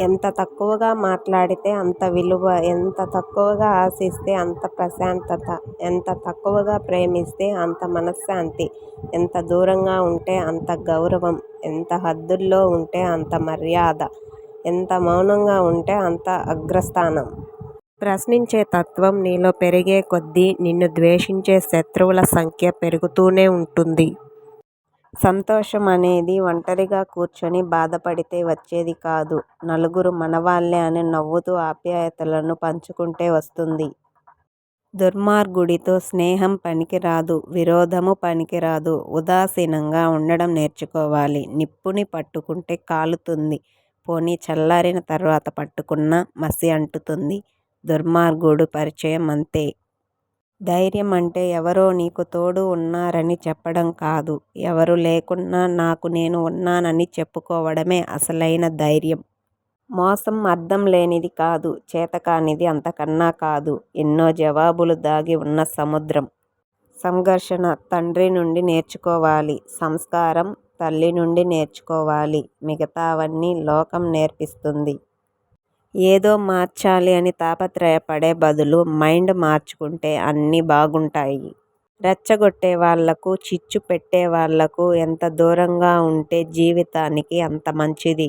ఎంత తక్కువగా మాట్లాడితే అంత విలువ ఎంత తక్కువగా ఆశిస్తే అంత ప్రశాంతత ఎంత తక్కువగా ప్రేమిస్తే అంత మనశ్శాంతి ఎంత దూరంగా ఉంటే అంత గౌరవం ఎంత హద్దుల్లో ఉంటే అంత మర్యాద ఎంత మౌనంగా ఉంటే అంత అగ్రస్థానం. ప్రశ్నించే తత్వం నీలో పెరిగే కొద్దీ నిన్ను ద్వేషించే శత్రువుల సంఖ్య పెరుగుతూనే ఉంటుంది. సంతోషం అనేది ఒంటరిగా కూర్చొని బాధపడితే వచ్చేది కాదు. నలుగురు మనవాళ్ళే అని నవ్వుతూ ఆప్యాయతలను పంచుకుంటే వస్తుంది. దుర్మార్గుడితో స్నేహం పనికిరాదు విరోధము పనికిరాదు ఉదాసీనంగా ఉండడం నేర్చుకోవాలి. నిప్పుని పట్టుకుంటే కాలుతుంది. పోనీ చల్లారిన తర్వాత పట్టుకున్నా మసి అంటుతుంది. దుర్మార్గుడు పరిచయం అంతే. ధైర్యం అంటే ఎవరో నీకు తోడు ఉన్నారని చెప్పడం కాదు. ఎవరూ లేకున్నా నాకు నేను ఉన్నానని చెప్పుకోవడమే అసలైన ధైర్యం. మోసం అర్థం లేనిది కాదు చేతకానిది అంతకన్నా కాదు. ఎన్నో జవాబులు దాగి ఉన్న సముద్రం. సంఘర్షణ తండ్రి నుండి నేర్చుకోవాలి సంస్కారం తల్లి నుండి నేర్చుకోవాలి. మిగతావన్నీ లోకం నేర్పిస్తుంది. ఏదో మార్చాలి అని తాపత్రయపడే బదులు మైండ్ మార్చుకుంటే అన్నీ బాగుంటాయి. రెచ్చగొట్టేవాళ్ళకు, చిచ్చు పెట్టేవాళ్ళకు ఎంత దూరంగా ఉంటే జీవితానికి అంత మంచిది.